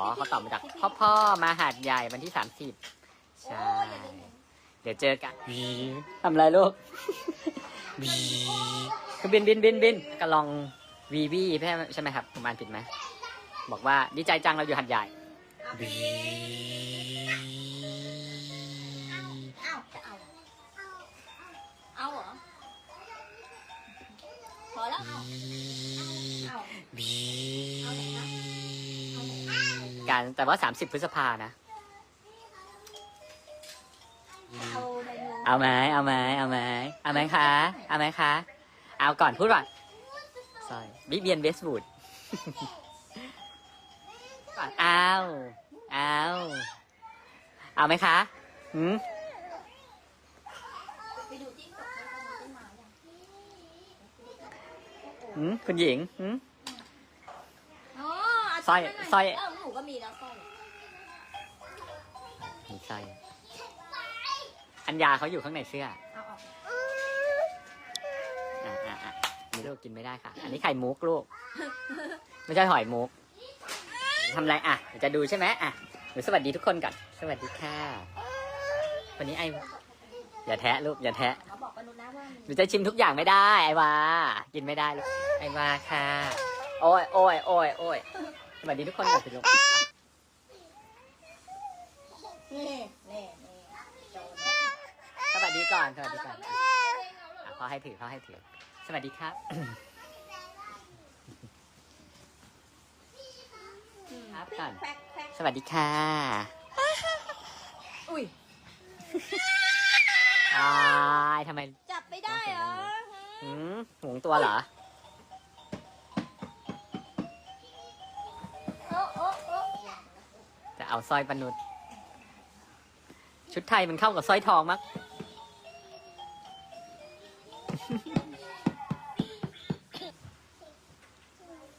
อ๋อเขาตอบมาจากพ่อพ่อมาหาดใหญ่วันที่สามสิบใช่ เดี๋ยวเจอกันวีทำอะไรลูกวีคือบินบินบินบินก็ลองวีวีใช่ไหมครับผมอ่านผิดไหมบอกว่าดีใจจังเราอยู่หัดใหญ่วีอ้าวจะเอาเอาเหรอพอแล้วเอาเอาวีเอาไหนนะ การแต่ว่า30พฤษภานะ เอาไดโนเอาไหมเอาไหมเอาไหมเอาไหมคะเอาไหมคะ เอาก่อนพูดก่อน sorry บิเบียนเวสบูดก่อนเอาเอาเอาไหมคะหืมไปดูจิ้งจกไปดูต้นไม้ยังหืมคุณหญิงหืมอ๋อเาส ร้อยสร้อย เออหนูก็มีแล้วสร้อยมีไส้อัญญาเขาอยู่ข้างในเสื้อเอาออกอะอะอะนี่ลูกกินไม่ได้ค่ะ อันนี้ไข่มุกลูก ไม่ใช่หอยมุกทำไรอะเดี๋ยวจะดูใช่ไหมอะหนูสวัสดีทุกคนก่อน สวัสดีค่ะ วันนี้ไออย่าแทะลูกอย่าแทะ เขาบอกปนุนะว่าหนูจะชิมทุกอย่างไม่ได้ไอวา กินไม่ได้ลูกไอวาค่ะ โอ้ยโอ้ยโอ้ยโอ้ย สวัสดีทุกคนก่อนสิลูกนี่นี่นี่โจรสวัสดีก่อน สวัสดีก่อนอะพ่อให้ถือพ่อให้ถือ สวัสดีครับ ครับก่อน แควกแควกสวัสดีค่ะ อุ้ย อายทำไมจับไม่ได้เหรอหืมหวงตัวเหรอ เอาสร้อยปนุษชุดไทยมันเข้ากับสร้อยทองมั้ง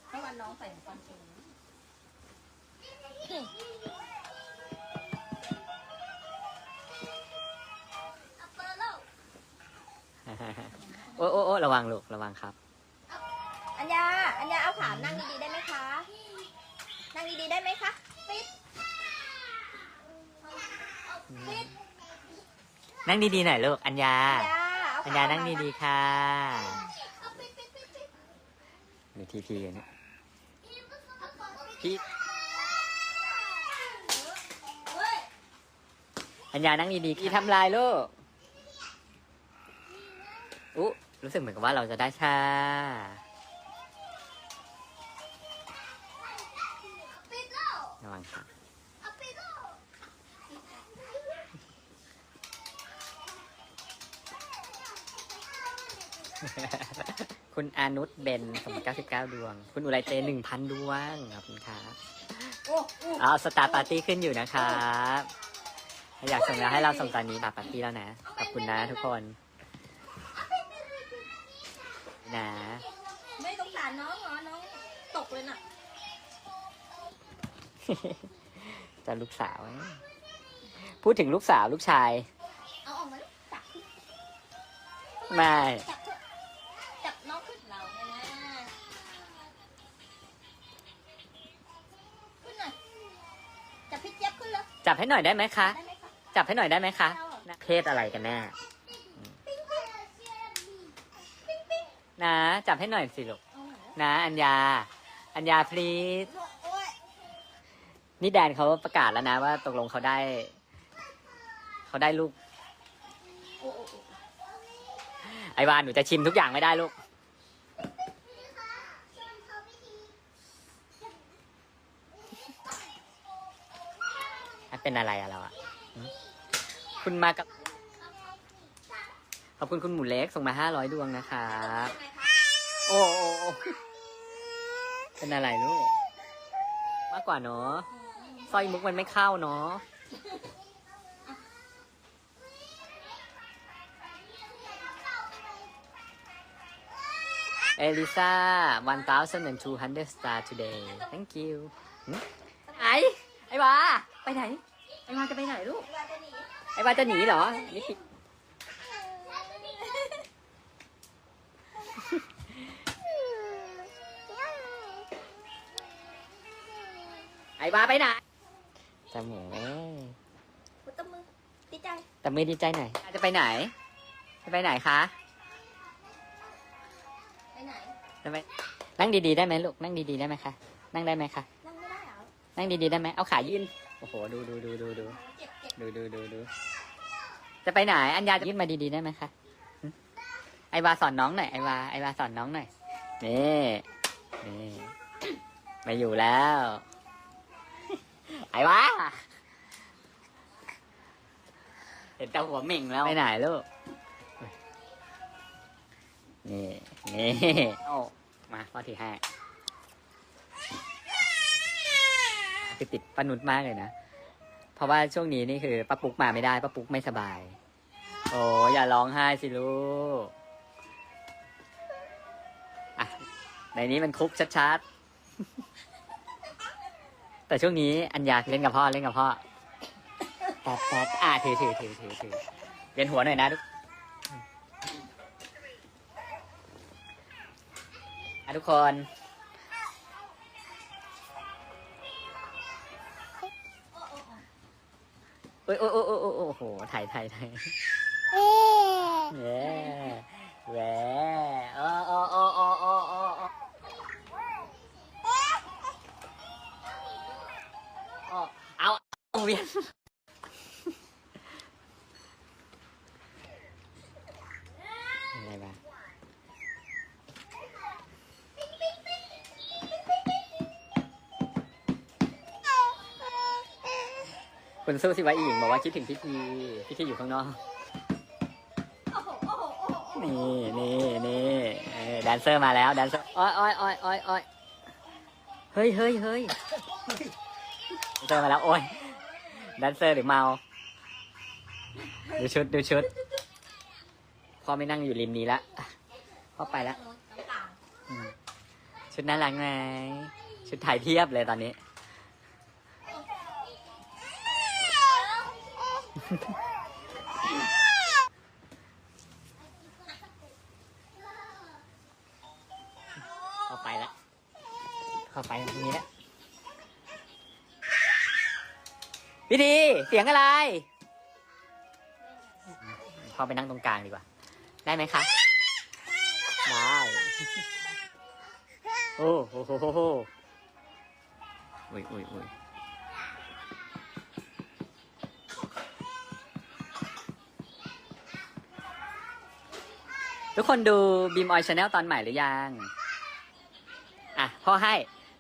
ให้วันน้องใส่ฟันเองโอ้โอ้โอ้ระวังลูก ระวังครับ อัญญา อัญญาเอาขานั่งดีๆได้ไหมคะ นั่งดีๆได้ไหมคะ ปิดปิด นั่งดีๆหน่อยลูก อัญญา อัญญาเอาขาอัญญานั่งดีๆค่ะเอาปิดปิดปิดปิดมีทีพีเนี่ยพี่เฮ้ยอัญญานั่งดีๆพี่ทำลายลูกอุ๊รู้สึกเหมือนกับว่าเราจะได้ชา คุณอานุชเบนสม99 ดวง คุณอุไรเต1,000 ดวง ขอบคุณครับโอ้โอ้เอาสตาร์ปาร์ตี้ขึ้นอยู่นะครับถ้าอยากส่งแล้วให้เราส่งตอนนี้สตาร์ปาร์ตี้แล้วนะ ขอบคุณนะทุกคนนะไม่สงสารน้องเหรอ น้องตกเลยน่ะจะลูกสาวนะพูดถึงลูกสาวลูกชาย เอาออกมาลูกจับไม่ จับให้หน่อยได้ไหมคะได้ไหมคะ จับให้หน่อยได้ไหมคะเอาเหรอเพศอะไรกันแน่ปิ๊งปิ๊งปิ๊งปิ๊งนะ จับให้หน่อยสิลูกเอาเหรอนะ อัญญา อัญญา please โอ้ยนี่แดนเขาประกาศแล้วนะว่าตกลงเขาได้ เขาได้ลูกโอ้โอ้โอ้ไอ้วานหนูจะชิมทุกอย่างไม่ได้ลูก เป็นอะไรอะเราอะคุณมากับ ขอบคุณคุณหมูเล็กส่งมาห้าร้อยดวงนะครับยังไงคะโอ้โอ้โอ้เป็นอะไรลูก มากกว่าเนาะสร้อยมุกมันไม่เข้าเนาะเอลิซา1,200 star today thank you ไอไอ้วาไปไหน ไอ้วาจะไปไหนลูกเวลาจะหนีไอ้วาจะหนีเหรอนี่ผิดไอ้บาไปไหนจมูกเอ้ยพุตบมือดีใจแต่ไม่ดีใจหน่อยจะไปไหน จะไปไหนคะ ไปไหนจะไปนั่งดีๆได้ไหมลูก นั่งดีๆได้ไหมคะ นั่งได้ไหมคะ นั่งไม่ได้เหรอ นั่งดีๆได้ไหมเอาขายื่น โอ้โห ดูดูดูดูดูเจ็บเจ็บดูดูดูดูจะไปไหน อัญญาจะยื่นมาดีๆได้ไหมคะหึไอวาสอนน้องหน่อยไอวาไอวาสอนน้องหน่อยนี่นี่ไม่อยู่แล้ว ไอวาเห็นแต่หัวเหม่งแล้วไปไหนลูกนี่นี่โอ้มาพ่อถือให้ คือติดป้านุชมากเลยนะ เพราะว่าช่วงนี้นี่คือป้าปุ๊กมาไม่ได้ป้าปุ๊กไม่สบาย โอ้อย่าร้องไห้สิลูกอะในนี้มันคุกชัดๆ แต่ช่วงนี้อันอยาเล่นกับพ่อเล่นกับพ่อแป๊บแป๊บอะถือถือถือถือถือเวียนหัวหน่อยนะทุกอะทุกคน อ้ยโอ้ยโอ้ยโอ้ยโอ้ยโอ้โหถ่ายถ่ายถ่ายแหวแหวเออเออเออเออเออเออเออเอาเอาเวียน คุณสู้สิวะอีหญิงบอกว่าคิดถึงพิธีพิธีอยู่ข้างนอก นี่นี่นี่เออแดนเซอร์มาแล้วแดนเซอร์อ้อยอ้อยอ้อยอ้อยอ้อยเฮ้ยเฮ้ยเฮ้ยแดนเซอร์มาแล้วโอ้ยแดนเซอร์หรือเมา ดูชุดดูชุดพ่อไม่นั่งอยู่ริมนี้ละพ่อไปละน้ำตาลอืมชุดน่ารักไหมชุดถ่ายเทียบเลยตอนนี้ เข้าไปแล้ว เข้าไปตรงนี้แล้วพี่ดี เสียงอะไร พอไปนั่งตรงกลางดีกว่า ได้ไหมคะได้โอ้โหโหโหโหอุ้ยอุ้ยอุ้ย ทุกคนดูบีมออยชาแนลตอนใหม่หรือยัง อะพ่อให้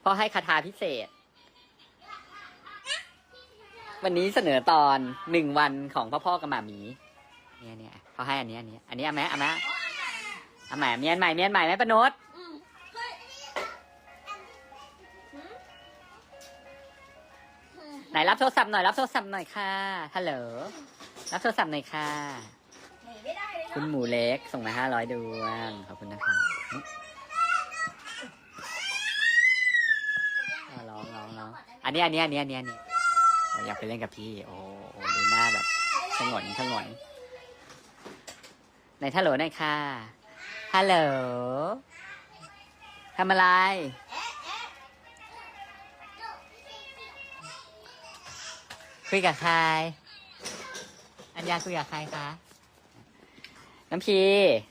พ่อให้คาถาพิเศษ วันนี้เสนอตอนหนึ่งวันของพ่อพ่อกับหมาหมี เนี่ยเนี่ยพ่อให้อันนี้อันนี้ อันนี้เอาไหมเอาไหมเอาใหม่เมียนใหม่เมียนใหม่ไหมปะนุษไหนรับโทรศัพท์หน่อยรับโทรศัพท์หน่อยค่ะฮัลโหลรับโทรศัพท์หน่อยค่ะ คุณหมูเล็กส่งมาห้าร้อยดวงขอบคุณนะครับร้องร้องร้องอันนี้อันนี้อันนี้อันนี้อันนี้อยากไปเล่นกับพี่ โอ้โหดูหน้าแบบชงนชงนในฮัลโหลหน่อยค่ะฮัลโหลทำอะไร คุยกับใคร อัญญาคุยกับใครคะ น้ำพี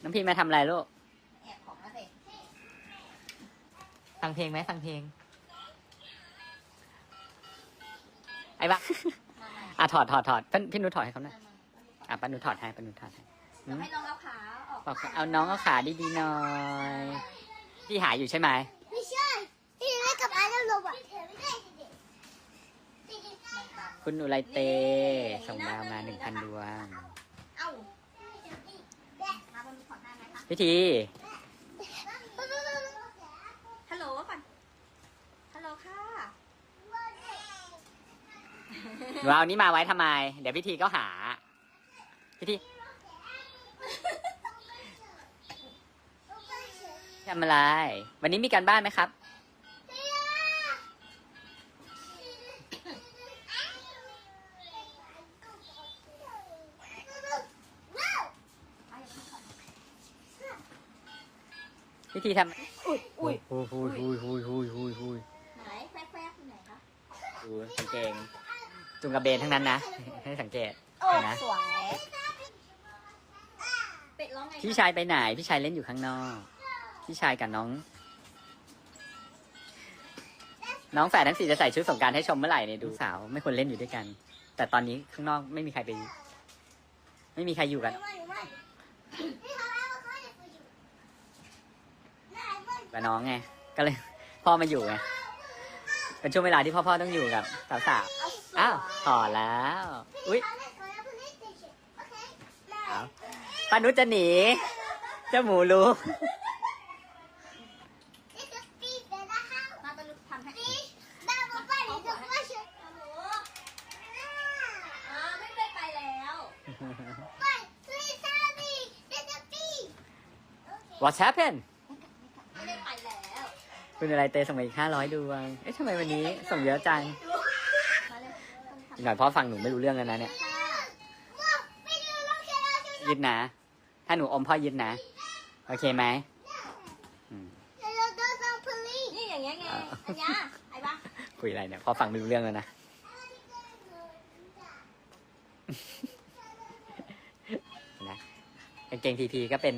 น้ำพีมาทำอะไรลูกแอบของมาสิฟังเพลงไหมฟังเพลง ไอ้บ้า มามาอะถอดถอดถอดพี่พี่นุชถอดให้เขาหน่อยมามาอะป้านุชถอดให้ป้านุชถอดให้เดี๋ยวให้น้องเอาขาออกบอกเอาน้องเอาขาดีๆหน่อยพี่หายอยู่ใช่ไหมไม่ใช่พี่เล่นกับอาร์ตแล้วลบอะคุณอุไรเตส่งดาวมาหนึ่งพันดวง เอ้ามาบนขอได้ไหมคะ พิธี ฮัลโหลก่อน ฮัลโหลค่ะ หนูเอานี้มาไว้ทำไม เดี๋ยวพิธีก็หา พิธีทำอะไร วันนี้มีการบ้านไหมครับ พิธีทำอุ้ยอุ้ยหุยหุยหุยหุยหุยหุยหุยไหนแฟกแฟกอยู่ไหนคะดูกางเกงจุงกระเบนทั้งนั้นนะ ให้สังเกตโอ้เห็นนะสวยเป็ดร้องไงพี่ชายไปไหน พี่ชายเล่นอยู่ข้างนอก พี่ชายกับน้อง น้องแฝดทั้งสี่จะใส่ชุดสงกรารให้ชมเมื่อไหร่เนี่ยดูสาวไม่ควรเล่นอยู่ด้วยกัน แต่ตอนนี้ข้างนอกไม่มีใครไป ไม่มีใครอยู่กัน กับน้องไง ก็เลยพ่อมาอยู่ไง เป็นช่วงเวลาที่พ่อพ่อต้องอยู่กับสาวๆอ้าวถอดแล้ว อุ้ยอ้าวปานุชจะหนี เจ้าหมูรู้มาตะลุกทำให้อ่าไม่ได้ไปแล้ว What's happened ไม่ได้ไปแล้ว คุณอะไรเตส่งมาอีกห้าร้อยดวง เอ๊ะทำไมวันนี้ส่งเยอะจังมาเร็วอีกหน่อยพ่อฟังหนูไม่รู้เรื่องแล้วนะเนี่ยยึดนะ ถ้าหนูอมพ่อยึดนะ โอเคไหมอืมนี่อย่างเงี้ยไงอัญญาไอ้บ้าคุยอะไรเนี่ยพ่อฟังไม่รู้เรื่องแล้วนะ นะกางเกงทีพีก็เป็น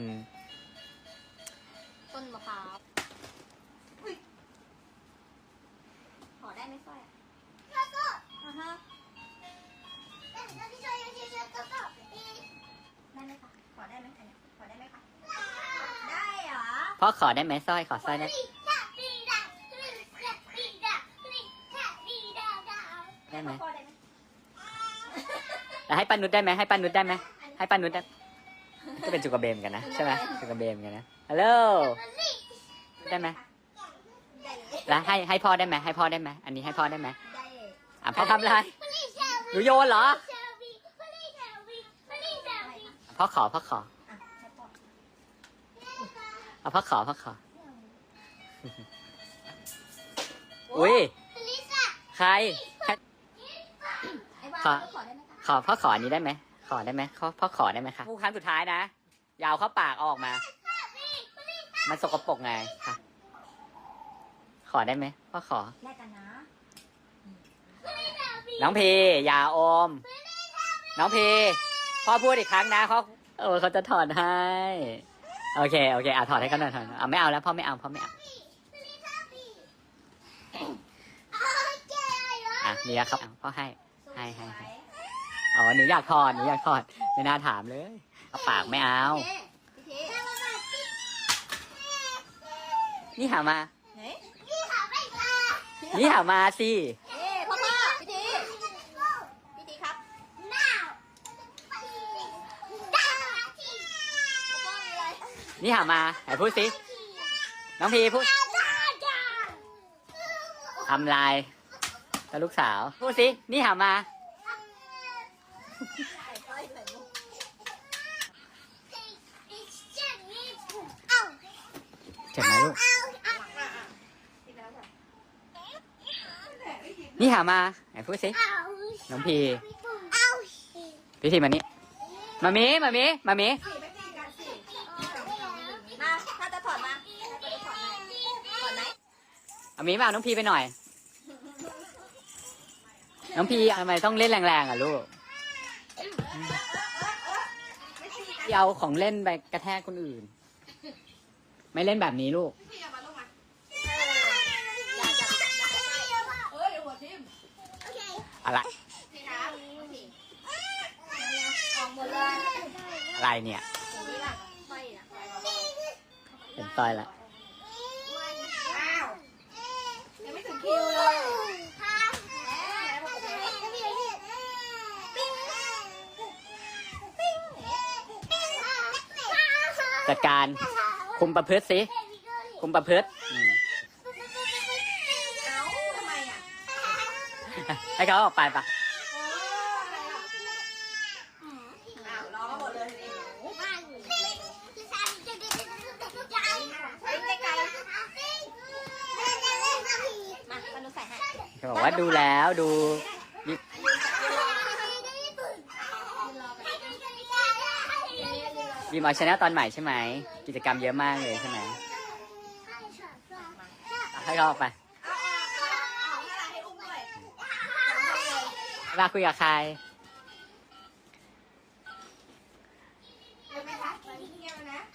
ต้นมะพร้าว อันเนี้ยขอได้ไหมคะ ได้เหรอ พ่อขอได้ไหมสร้อยขอสร้อยได้ได้ไหมขอได้ไหมแล้วให้ป้านุชได้ไหมให้ป้านุชได้ไหมให้ป้านุชได้ก็เป็นจุกกระเบนเหมือนกันนะใช่ไหมจุกกระเบนเหมือนกันนะฮัลโหลได้ไหมได้เลยแล้วให้ให้พ่อได้ไหมให้พ่อได้ไหมอันนี้ให้พ่อได้ไหมได้เลยอะพ่อทำอะไรหนูโยนเหรอพ่อขอพ่อขออะให้พ่อ เอาพ่อขอพ่อขออุ้ยใครใครไอ้บ้าขอขอได้ไหมคะขอพ่อขออันนี้ได้ไหม ขอได้ไหมขอพ่อขอได้ไหมคะพูดครั้งสุดท้ายนะอยาวเข้าปากเอาออกมา มันสกปรกไงค่ะ ขอได้ไหมพ่อขอ แลกกันนะ น้องพีอย่าอม น้องพีพ่อพูดอีกครั้งนะเขาเออเขาจะถอดให้ โอเค โอเค อะถอดให้เขาหน่อยถอดอะไม่เอาแล้วพ่อไม่เอาพ่อไม่เอาอะนี่ครับเอาพ่อให้ ให้ให้ให้อ๋อหนูอยากถอดหนูอยากถอดไม่น่าถามเลยเอาปากไม่เอาพี่ทีพี่ทีนี่หามาไหนนี่หามาสิ เอ้พ่อพ่อพี่ทีพี่ทีครับพ่อมีอะไร นี่หามาไหนพูดสิ น้องพีพูดทำลายกับลูกสาว พูดสิ นี่หามาใส่ก้อยใส่มุกเจ็บไหมลูกพี่แล้วแบบนี่หามาไหนพูดสิ น้องพีพี่ทีมานี่มามีมามีมามี เอามีมาเอาน้องพีไปหน่อย น้องพีทำไมต้องเล่นแรงๆอะลูกพี่เอาของเล่นไปกระแทกคนอื่น ไม่เล่นแบบนี้ลูกอย่าอย่าอย่าเอ้ยหัวทิ่มอะไรนี่ครับพี่ออกหมดเลยอะไรเนี่ยอย่างนี้ล่ะไม่นะเห็นต้อยละ อ้าวยังไม่ถึงคิวเลยแหม จัดการ คุมประพฤติสิ คุมประพฤติอืมเอ้าทำไมอะให้เขาออกไปปะอ้าวร้องหมดเลยทีนี้มาปนุใส่ให้ เขาบอกว่าดูแล้วดู บีมอชแนลตอนใหม่ใช่ไหม กิจกรรมเยอะมากเลยใช่ไหมอะให้เขาออกไปเอาเอาเอาเอาให้อุ้มด้วยมาคุยกับใครเงียบไหมคะเงียบนะเ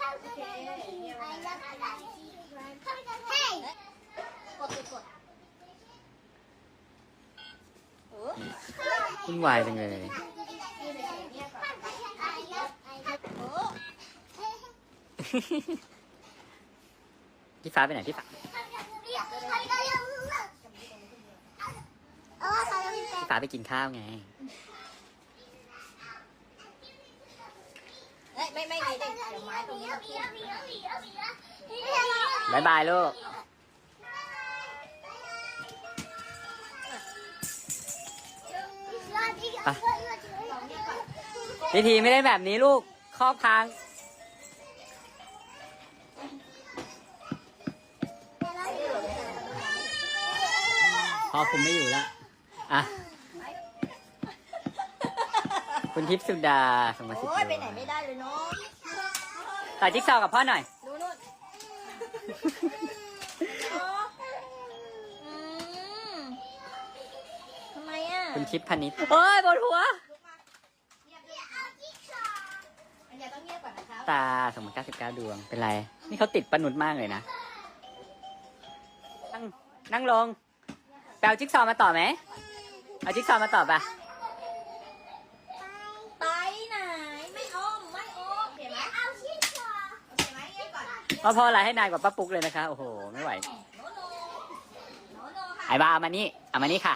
ฮ้ยกดกดเออวุ่นวายจังเลย เงียบก่อนเออ พี่ฟ้าไปไหนพี่ฟ้าเออใส่แล้วพี่แป๊พี่ฟ้าไปกินข้าวไงเอ้ยไม่ไม่ไม่เด็กเดี๋ยวไม้ตรงนี้มันขึ้นบายบายลูก พิธีไม่ได้แบบนี้ลูกครอบค้าง อคุมไม่อยู่แล้วอะ คุณทิพย์สุดาส่งมาสิบโอ้ยไปไหนไม่ได้เลยเนาะต่อจิ๊กซอว์กับพ่อหน่อย ดูนู่นอืมทำไมอะคุณทิพย์พนิษฐ์เฮ้ยปวดหัวเงียบเงียบอันยาต้องเงียบก่อนนะครับตาสมมติ99 ดวง เป็นไร นี่เขาติดปนุษมากเลยนะ นั่ง นั่งลง แปลจิ๊กซอว์มาต่อไหมเอาจิ๊กซอว์มาต่อปะไปไหน ไม่อมไม่อมเห็นไหมเอาชิดก่อนโอเคไหมเงียบก่อนเพราะพ่ออะไรให้นายกว่าป้าปุ๊กเลยนะคะ โอ้โห ไม่ไหว โนโนโนโนค่ะ ไอ้บ้าเอามานี่เอามานี่ค่ะ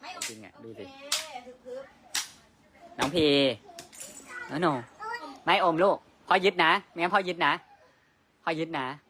ไม่อมจริงอะดูโอสิเคฮึบฮึบน้องพีน้องโนไม่อมลูก พ่อยึดนะไม่งั้นพ่อยึดนะ พ่อยึดนะโ